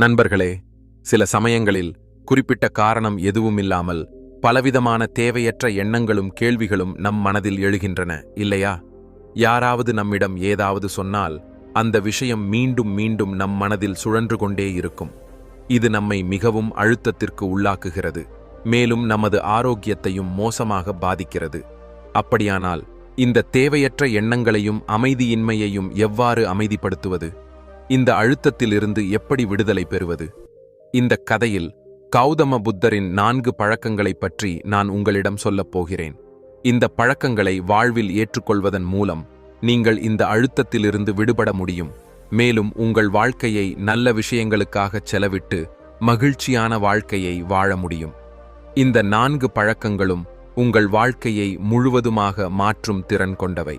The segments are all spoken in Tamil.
நண்பர்களே சில சமயங்களில் குறிப்பிட்ட காரணம் எதுவுமில்லாமல் பலவிதமான தேவையற்ற எண்ணங்களும் கேள்விகளும் நம் மனதில் எழுகின்றன இல்லையா? யாராவது நம்மிடம் ஏதாவது சொன்னால் அந்த விஷயம் மீண்டும் மீண்டும் நம் மனதில் சுழன்று கொண்டே இருக்கும். இது நம்மை மிகவும் அழுத்தத்திற்கு உள்ளாக்குகிறது மேலும் நமது ஆரோக்கியத்தையும் மோசமாக பாதிக்கிறது. அப்படியானால் இந்த தேவையற்ற எண்ணங்களையும் அமைதியின்மையையும் எவ்வாறு அமைதிப்படுத்துவது? இந்த அழுத்தத்திலிருந்து எப்படி விடுதலை பெறுவது? இந்த கதையில் கௌதம புத்தரின் நான்கு பழக்கங்களைப் பற்றி நான் உங்களிடம் சொல்லப் போகிறேன். இந்த பழக்கங்களை வாழ்வில் ஏற்றுக்கொள்வதன் மூலம் நீங்கள் இந்த அழுத்தத்திலிருந்து விடுபட முடியும். மேலும் உங்கள் வாழ்க்கையை நல்ல விஷயங்களுக்காக செலவிட்டு மகிழ்ச்சியான வாழ்க்கையை வாழ முடியும். இந்த நான்கு பழக்கங்களும் உங்கள் வாழ்க்கையை முழுவதுமாக மாற்றும் திறன் கொண்டவை.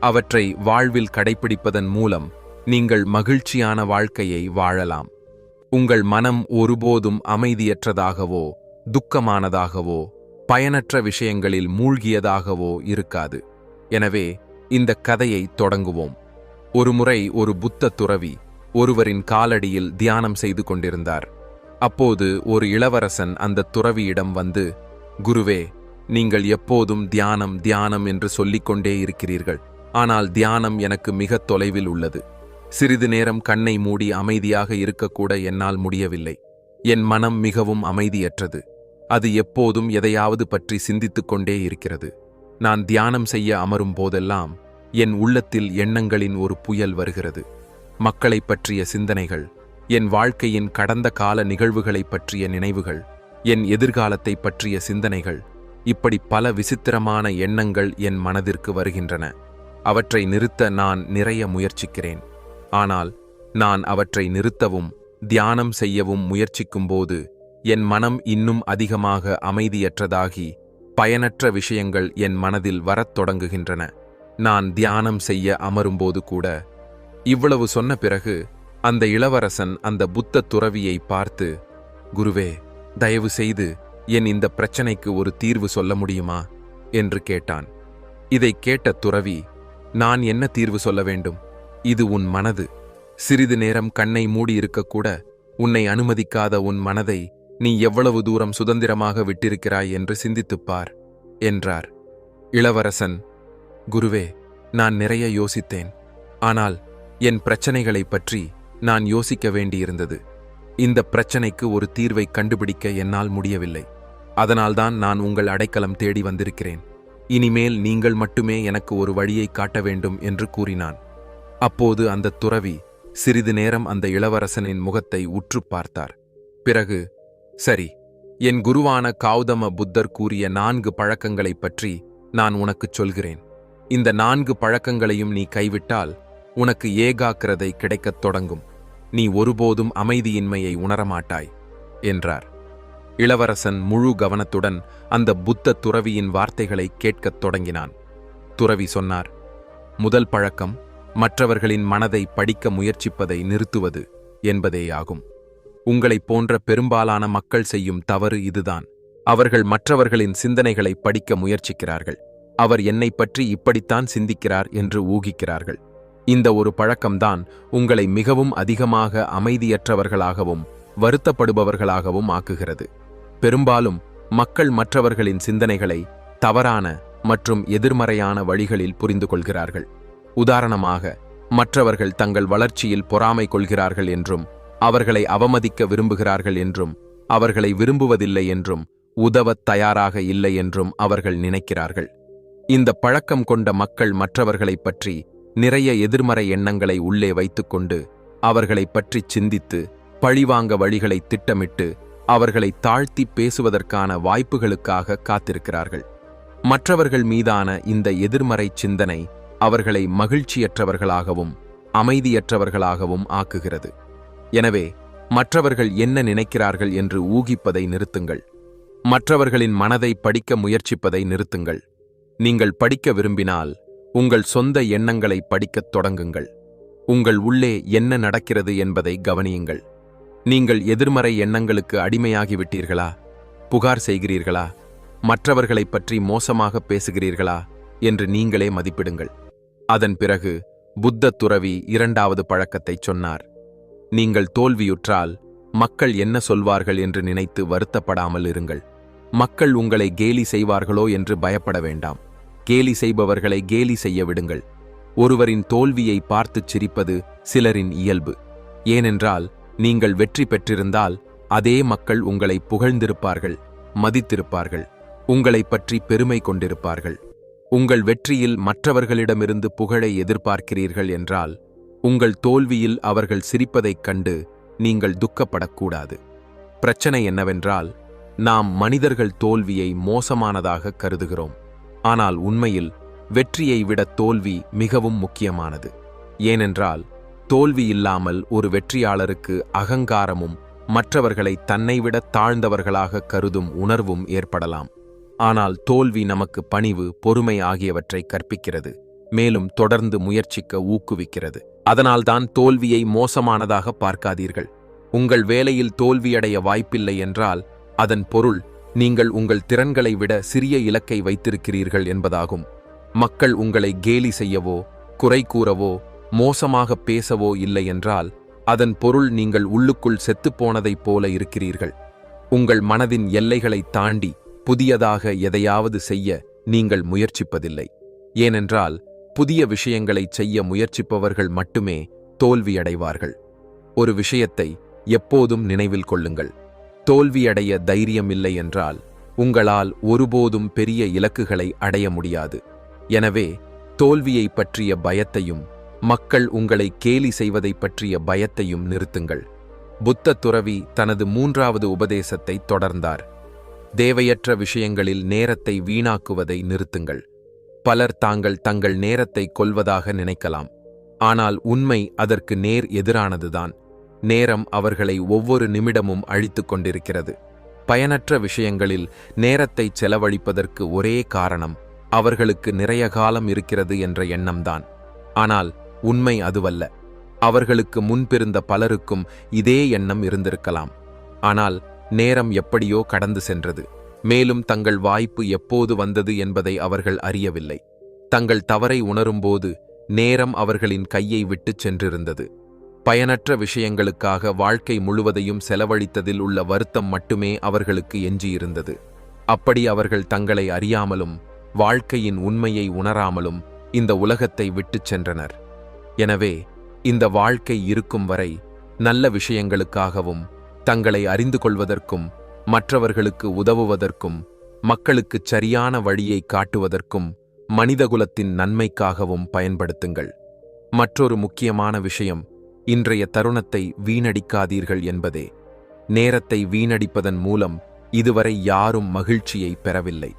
அவற்றை வாழ்வில் கடைப்பிடிப்பதன் மூலம் நீங்கள் மகிழ்ச்சியான வாழ்க்கையை வாழலாம். உங்கள் மனம் ஒருபோதும் அமைதியற்றதாகவோ துக்கமானதாகவோ பயனற்ற விஷயங்களில் மூழ்கியதாகவோ இருக்காது. எனவே இந்த கதையை தொடங்குவோம். ஒருமுறை ஒரு புத்த துறவி ஒருவரின் காலடியில் தியானம் செய்து கொண்டிருந்தார். அப்போது ஒரு இளவரசன் அந்த துறவியிடம் வந்து குருவே நீங்கள் எப்போதும் தியானம் தியானம் என்று சொல்லிக்கொண்டே இருக்கிறீர்கள். ஆனால் தியானம் எனக்கு மிகத் தொலைவில் உள்ளது. சிறிது நேரம் கண்ணை மூடி அமைதியாக இருக்கக்கூட என்னால் முடியவில்லை. என் மனம் மிகவும் அமைதியற்றது. அது எப்போதும் எதையாவது பற்றி சிந்தித்துக் கொண்டே இருக்கிறது. நான் தியானம் செய்ய அமரும் போதெல்லாம் என் உள்ளத்தில் எண்ணங்களின் ஒரு புயல் வருகிறது. மக்களைப் பற்றிய சிந்தனைகள் என் வாழ்க்கையின் கடந்த கால நிகழ்வுகளைப் பற்றிய நினைவுகள் என் எதிர்காலத்தைப் பற்றிய சிந்தனைகள் இப்படி பல விசித்திரமான எண்ணங்கள் என் மனதிற்கு வருகின்றன. அவற்றை நிறுத்த நான் நிறைய முயற்சிக்கிறேன். ஆனால் நான் அவற்றை நிறுத்தவும் தியானம் செய்யவும் முயற்சிக்கும்போது என் மனம் இன்னும் அதிகமாக அமைதியற்றதாகி பயனற்ற விஷயங்கள் என் மனதில் வரத் தொடங்குகின்றன. நான் தியானம் செய்ய அமரும்போது கூட இவ்வளவு சொன்ன பிறகு அந்த இளவரசன் அந்த புத்த துறவியை பார்த்து குருவே தயவு செய்து என் இந்த பிரச்சனைக்கு ஒரு தீர்வு சொல்ல முடியுமா? என்று கேட்டான். இதைக் கேட்ட துறவி நான் என்ன தீர்வு சொல்ல வேண்டும்? இது உன் மனது. சிறிது நேரம் கண்ணை மூடியிருக்கக்கூட உன்னை அனுமதிக்காத உன் மனதை நீ எவ்வளவு தூரம் சுதந்திரமாக விட்டிருக்கிறாய் என்று சிந்தித்துப் பார் என்றார். இளவரசன் குருவே நான் நிறைய யோசித்தேன். ஆனால் என் பிரச்சனைகளைப் பற்றி நான் யோசிக்க வேண்டியிருந்தது. இந்த பிரச்சனைக்கு ஒரு தீர்வை கண்டுபிடிக்க என்னால் முடியவில்லை. அதனால்தான் நான் உங்கள் அடைக்கலம் தேடி வந்திருக்கிறேன். இனிமேல் நீங்கள் மட்டுமே எனக்கு ஒரு வழியை காட்ட வேண்டும் என்று கூறினான். அப்போது அந்த துறவி சிறிது நேரம் அந்த இளவரசனின் முகத்தை உற்று பார்த்தார். பிறகு சரி என் குருவான கௌதம புத்தர் கூறிய நான்கு பழக்கங்களைப் பற்றி நான் உனக்குச் சொல்கிறேன். இந்த நான்கு பழக்கங்களையும் நீ கைவிட்டால் உனக்கு ஏகாக்கிரதை கிடைக்கத் தொடங்கும். நீ ஒருபோதும் அமைதியின்மையை உணரமாட்டாய் என்றார். இளவரசன் முழு கவனத்துடன் அந்த புத்த துறவியின் வார்த்தைகளை கேட்கத் தொடங்கினான். துறவி சொன்னார் முதல் பழக்கம் மற்றவர்களின் மனதை படிக்க முயற்சிப்பதை நிறுத்துவது என்பதேயாகும். உங்களைப் போன்ற பெரும்பாலான மக்கள் செய்யும் தவறு இதுதான். அவர்கள் மற்றவர்களின் சிந்தனைகளை படிக்க முயற்சிக்கிறார்கள். அவர் என்னை பற்றி இப்படித்தான் சிந்திக்கிறார் என்று ஊகிக்கிறார்கள். இந்த ஒரு பழக்கம்தான் உங்களை மிகவும் அதிகமாக அமைதியற்றவர்களாகவும் வருத்தப்படுபவர்களாகவும் ஆக்குகிறது. பெரும்பாலும் மக்கள் மற்றவர்களின் சிந்தனைகளை தவறான மற்றும் எதிர்மறையான வழிகளில் புரிந்து கொள்கிறார்கள் உதாரணமாக மற்றவர்கள் தங்கள் வளர்ச்சியில் பொறாமை கொள்கிறார்கள் என்றும் அவர்களை அவமதிக்க விரும்புகிறார்கள் என்றும் அவர்களை விரும்புவதில்லை என்றும் உதவத் தயாராக இல்லை என்றும் அவர்கள் நினைக்கிறார்கள். இந்த பழக்கம் கொண்ட மக்கள் மற்றவர்களைப் பற்றி நிறைய எதிர்மறை எண்ணங்களை உள்ளே வைத்துக்கொண்டு அவர்களைப் பற்றி சிந்தித்து பழிவாங்க வழிகளை திட்டமிட்டு அவர்களை தாழ்த்தி பேசுவதற்கான வாய்ப்புகளுக்காக காத்திருக்கிறார்கள். மற்றவர்கள் மீதான இந்த எதிர்மறை சிந்தனை அவர்களை மகிழ்ச்சியற்றவர்களாகவும் அமைதியற்றவர்களாகவும் ஆக்குகிறது. எனவே மற்றவர்கள் என்ன நினைக்கிறார்கள் என்று ஊகிப்பதை நிறுத்துங்கள். மற்றவர்களின் மனதை படிக்க முயற்சிப்பதை நிறுத்துங்கள். நீங்கள் படிக்க விரும்பினால் உங்கள் சொந்த எண்ணங்களை படிக்கத் தொடங்குங்கள். உங்கள் உள்ளே என்ன நடக்கிறது என்பதை கவனியுங்கள். நீங்கள் எதிர்மறை எண்ணங்களுக்கு அடிமையாகிவிட்டீர்களா? புகார் செய்கிறீர்களா? மற்றவர்களைப் பற்றி மோசமாக பேசுகிறீர்களா? என்று நீங்களே மதிப்பிடுங்கள். அதன் பிறகு புத்த துறவி இரண்டாவது பழக்கத்தைச் சொன்னார். நீங்கள் தோல்வியுற்றால் மக்கள் என்ன சொல்வார்கள் என்று நினைத்து வருத்தப்படாமல் இருங்கள். மக்கள் உங்களை கேலி செய்வார்களோ என்று பயப்பட வேண்டாம். கேலி செய்பவர்களை கேலி செய்ய விடுங்கள். ஒருவரின் தோல்வியை பார்த்துச் சிரிப்பது சிலரின் இயல்பு. ஏனென்றால் நீங்கள் வெற்றி பெற்றிருந்தால் அதே மக்கள் உங்களை புகழ்ந்திருப்பார்கள் மதித்திருப்பார்கள் உங்களைப் பற்றி பெருமை கொண்டிருப்பார்கள். உங்கள் வெற்றியில் மற்றவர்களிடமிருந்து புகழை எதிர்பார்க்கிறீர்கள் என்றால் உங்கள் தோல்வியில் அவர்கள் சிரிப்பதைக் கண்டு நீங்கள் துக்கப்படக்கூடாது. பிரச்சனை என்னவென்றால் நாம் மனிதர்கள் தோல்வியை மோசமானதாக கருதுகிறோம். ஆனால் உண்மையில் வெற்றியை விட தோல்வி மிகவும் முக்கியமானது. ஏனென்றால் தோல்வி இல்லாமல் ஒரு வெற்றியாளருக்கு அகங்காரமும் மற்றவர்களை தன்னைவிட தாழ்ந்தவர்களாக கருதும் உணர்வும் ஏற்படலாம். ஆனால் தோல்வி நமக்கு பணிவு பொறுமை ஆகியவற்றை கற்பிக்கிறது மேலும் தொடர்ந்து முயற்சிக்க ஊக்குவிக்கிறது. அதனால்தான் தோல்வியை மோசமானதாக பார்க்காதீர்கள். உங்கள் வேலையில் தோல்வியடைய வாய்ப்பில்லை என்றால் அதன் பொருள் நீங்கள் உங்கள் திறன்களை விட சிறிய இலக்கை வைத்திருக்கிறீர்கள் என்பதாகும். மக்கள் உங்களை கேலி செய்யவோ குறை கூறவோ மோசமாக பேசவோ இல்லை என்றால் அதன் பொருள் நீங்கள் உள்ளுக்குள் செத்துப்போனதைப் போல இருக்கிறீர்கள். உங்கள் மனதின் எல்லைகளை தாண்டி புதியதாக எதையாவது செய்ய நீங்கள் முயற்சிப்பதில்லை. ஏனென்றால் புதிய விஷயங்களைச் செய்ய முயற்சிப்பவர்கள் மட்டுமே தோல்வியடைவார்கள். ஒரு விஷயத்தை எப்போதும் நினைவில் கொள்ளுங்கள். தோல்வியடைய தைரியம் இல்லை என்றால் உங்களால் ஒருபோதும் பெரிய இலக்குகளை அடைய முடியாது. எனவே தோல்வியைப் பற்றிய பயத்தையும் மக்கள் உங்களை கேலி செய்வதைப் பற்றிய பயத்தையும் நிறுத்துங்கள். புத்த துறவி தனது மூன்றாவது உபதேசத்தை தொடர்ந்தார். தேவையற்ற விஷயங்களில் நேரத்தை வீணாக்குவதை நிறுத்துங்கள். பலர் தாங்கள் தங்கள் நேரத்தை கொல்வதாக நினைக்கலாம். ஆனால் உண்மை அதற்கு நேர் எதிரானதுதான். நேரம் அவர்களை ஒவ்வொரு நிமிடமும் அழித்துக் கொண்டிருக்கிறது. பயனற்ற விஷயங்களில் நேரத்தை செலவழிப்பதற்கு ஒரே காரணம் அவர்களுக்கு நிறைய காலம் இருக்கிறது என்ற எண்ணம்தான். ஆனால் உண்மை அதுவல்ல. அவர்களுக்கு முன்பிருந்த பலருக்கும் இதே எண்ணம் இருந்திருக்கலாம். ஆனால் நேரம் எப்படியோ கடந்து சென்றது. மேலும் தங்கள் வாய்ப்பு எப்போது வந்தது என்பதை அவர்கள் அறியவில்லை. தங்கள் தவறை உணரும்போது நேரம் அவர்களின் கையை விட்டுச் சென்றிருந்தது. பயனற்ற விஷயங்களுக்காக வாழ்க்கை முழுவதையும் செலவழித்ததில் உள்ள வருத்தம் மட்டுமே அவர்களுக்கு எஞ்சியிருந்தது. அப்படி அவர்கள் தங்களை அறியாமலும் வாழ்க்கையின் உண்மையை உணராமலும் இந்த உலகத்தை விட்டுச் சென்றனர். எனவே இந்த வாழ்க்கை இருக்கும் வரை நல்ல விஷயங்களுக்காகவும் தங்களை அறிந்து கொள்வதற்கும் மற்றவர்களுக்கு உதவுவதற்கும் மக்களுக்குச் சரியான வழியை காட்டுவதற்கும் மனிதகுலத்தின் நன்மைக்காகவும் பயன்படுத்துங்கள். மற்றொரு முக்கியமான விஷயம் இன்றைய தருணத்தை வீணடிக்காதீர்கள் என்பதே. நேரத்தை வீணடிப்பதன் மூலம் இதுவரை யாரும் மகிழ்ச்சியை பெறவில்லை.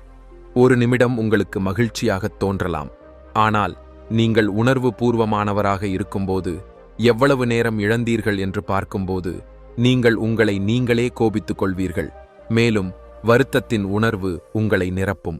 ஒரு நிமிடம் உங்களுக்கு மகிழ்ச்சியாகத் தோன்றலாம். ஆனால் நீங்கள் உணர்வு பூர்வமானவராக இருக்கும்போது எவ்வளவு நேரம் இழந்தீர்கள் என்று பார்க்கும்போது நீங்கள் உங்களை நீங்களே கோபித்துக் கொள்வீர்கள் மேலும் வருத்தத்தின் உணர்வு உங்களை நிரப்பும்.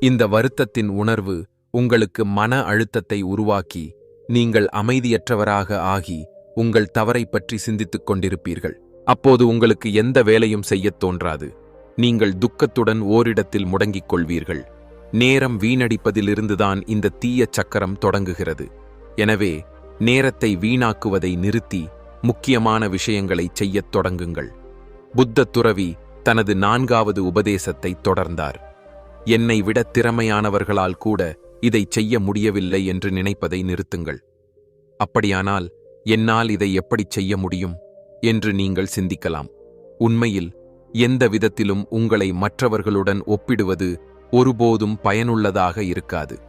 இந்த வருத்தத்தின் உணர்வு உங்களுக்கு மன அழுத்தத்தை உருவாக்கி நீங்கள் அமைதியற்றவராக ஆகி உங்கள் தவறை பற்றி சிந்தித்துக் கொண்டிருப்பீர்கள். அப்போது உங்களுக்கு எந்த வேலையும் செய்யத் தோன்றாது. நீங்கள் துக்கத்துடன் ஓரிடத்தில் முடங்கிக் கொள்வீர்கள். நேரம் வீணடிப்பதிலிருந்துதான் இந்த தீய சக்கரம் தொடங்குகிறது. எனவே நேரத்தை வீணாக்குவதை நிறுத்தி முக்கியமான விஷயங்களை செய்யத் தொடங்குங்கள். புத்த துறவி தனது நான்காவது உபதேசத்தை தொடர்ந்தார். என்னை விட திறமையானவர்களால் கூட இதை செய்ய முடியவில்லை என்று நினைப்பதை நிறுத்துங்கள். அப்படியானால் என்னால் இதை எப்படி செய்ய முடியும் என்று நீங்கள் சிந்திக்கலாம். உண்மையில் எந்த விதத்திலும் உங்களை மற்றவர்களுடன் ஒப்பிடுவது ஒருபோதும் பயனுள்ளதாக இருக்காது.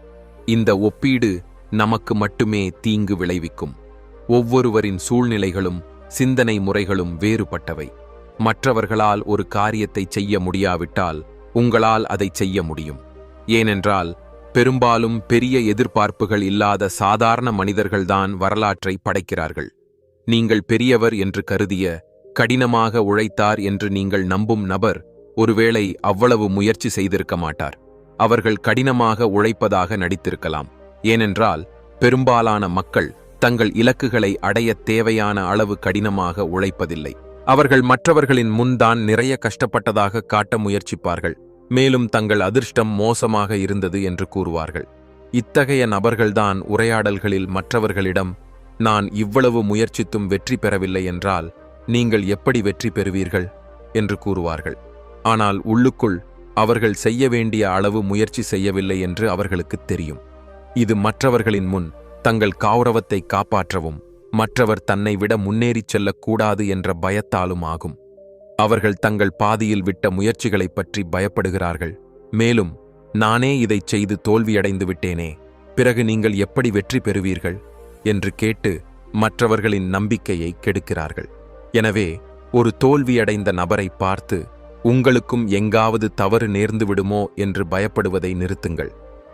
இந்த ஒப்பீடு நமக்கு மட்டுமே தீங்கு விளைவிக்கும். ஒவ்வொருவரின் சூழ்நிலைகளும் சிந்தனை முறைகளும் வேறுபட்டவை. மற்றவர்களால் ஒரு காரியத்தை செய்ய முடியாவிட்டால் உங்களால் அதை செய்ய முடியும். ஏனென்றால் பெரும்பாலும் பெரிய எதிர்பார்ப்புகள் இல்லாத சாதாரண மனிதர்கள்தான் வரலாற்றை படைக்கிறார்கள். நீங்கள் பெரியவர் என்று கருதிய கடினமாக உழைத்தார் என்று நீங்கள் நம்பும் நபர் ஒருவேளை அவ்வளவு முயற்சி செய்திருக்க மாட்டார். அவர்கள் கடினமாக உழைப்பதாக நடித்திருக்கலாம். ஏனென்றால் பெரும்பாலான மக்கள் தங்கள் இலக்குகளை அடைய தேவையான அளவு கடினமாக உழைப்பதில்லை. அவர்கள் மற்றவர்களின் முன்தான் நிறைய கஷ்டப்பட்டதாக காட்ட முயற்சிப்பார்கள். மேலும் தங்கள் அதிர்ஷ்டம் மோசமாக இருந்தது என்று கூறுவார்கள். இத்தகைய நபர்கள்தான் உரையாடல்களில் மற்றவர்களிடம் நான் இவ்வளவு முயற்சித்தும் வெற்றி பெறவில்லை என்றால் நீங்கள் எப்படி வெற்றி பெறுவீர்கள்? என்று கூறுவார்கள். ஆனால் உள்ளுக்குள் அவர்கள் செய்ய வேண்டிய அளவு முயற்சி செய்யவில்லை என்று அவர்களுக்கு தெரியும். இது மற்றவர்களின் முன் தங்கள் கௌரவத்தை காப்பாற்றவும் மற்றவர் தன்னை விட முன்னேறிச் செல்லக்கூடாது என்ற பயத்தாலும் ஆகும். அவர்கள் தங்கள் பாதியில் விட்ட முயற்சிகளைப் பற்றி பயப்படுகிறார்கள். மேலும் நானே இதைச் செய்து தோல்வியடைந்து விட்டேனே பிறகு நீங்கள் எப்படி வெற்றி பெறுவீர்கள்? என்று கேட்டு மற்றவர்களின் நம்பிக்கையை கெடுக்கிறார்கள். எனவே ஒரு தோல்வியடைந்த நபரை பார்த்து உங்களுக்கும் எங்காவது தவறு நேர்ந்து விடுமோ? என்று பயப்படுவதை நிறுத்துங்கள்.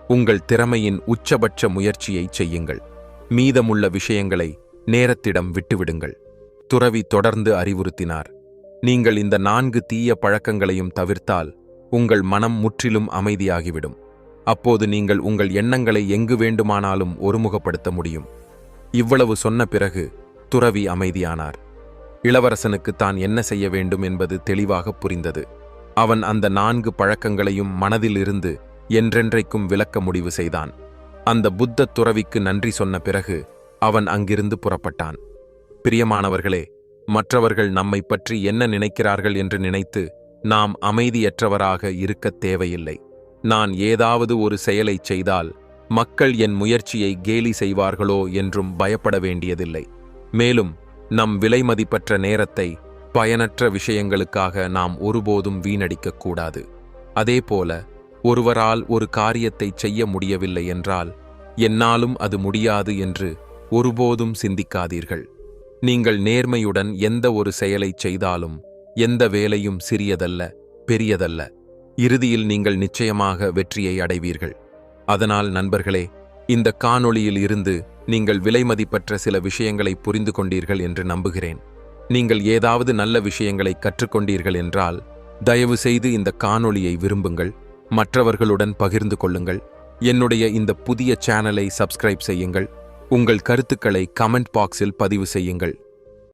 உங்கள் திறமையின் உச்சபட்ச முயற்சியைச் செய்யுங்கள். மீதமுள்ள விஷயங்களை நேரத்திடம் விட்டுவிடுங்கள். துறவி தொடர்ந்து அறிவுறுத்தினார். நீங்கள் இந்த நான்கு தீய பழக்கங்களையும் தவிர்த்தால் உங்கள் மனம் முற்றிலும் அமைதியாகிவிடும். அப்போது நீங்கள் உங்கள் எண்ணங்களை எங்கு வேண்டுமானாலும் ஒருமுகப்படுத்த முடியும். இவ்வளவு சொன்ன பிறகு துறவி அமைதியானார். இளவரசனுக்கு தான் என்ன செய்ய வேண்டும் என்பது தெளிவாக புரிந்தது. அவன் அந்த நான்கு பழக்கங்களையும் மனதில் இருந்து என்றென்றைக்கும் விளக்க முடிவு செய்தான். அந்த புத்த துறவிக்கு நன்றி சொன்ன பிறகு அவன் அங்கிருந்து புறப்பட்டான். பிரியமானவர்களே மற்றவர்கள் நம்மை பற்றி என்ன நினைக்கிறார்கள் என்று நினைத்து நாம் அமைதியற்றவராக இருக்கத் தேவையில்லை. நான் ஏதாவது ஒரு செயலைச் செய்தால் மக்கள் என் முயற்சியை கேலி செய்வார்களோ என்றும் பயப்பட வேண்டியதில்லை. மேலும் நம் விலைமதிப்பற்ற நேரத்தை பயனற்ற விஷயங்களுக்காக நாம் ஒருபோதும் வீணடிக்கக் கூடாது. அதேபோல ஒருவரால் ஒரு காரியத்தை செய்ய முடியவில்லை என்றால் என்னாலும் அது முடியாது என்று ஒருபோதும் சிந்திக்காதீர்கள். நீங்கள் நேர்மையுடன் எந்த ஒரு செயலைச் செய்தாலும் எந்த வேலையும் சிறியதல்ல பெரியதல்ல. இறுதியில் நீங்கள் நிச்சயமாக வெற்றியை அடைவீர்கள். அதனால் நண்பர்களே இந்த காணொளியில் இருந்து நீங்கள் விலைமதிப்பற்ற சில விஷயங்களை புரிந்து கொண்டீர்கள் என்று நம்புகிறேன். நீங்கள் ஏதாவது நல்ல விஷயங்களை கற்றுக்கொண்டீர்கள் என்றால் தயவு செய்து இந்த காணொளியை விரும்புங்கள். மற்றவர்களுடன் பகிர்ந்து கொள்ளுங்கள். என்னுடைய இந்த புதிய சேனலை சப்ஸ்கிரைப் செய்யுங்கள். உங்கள் கருத்துக்களை கமெண்ட் பாக்ஸில் பதிவு செய்யுங்கள்.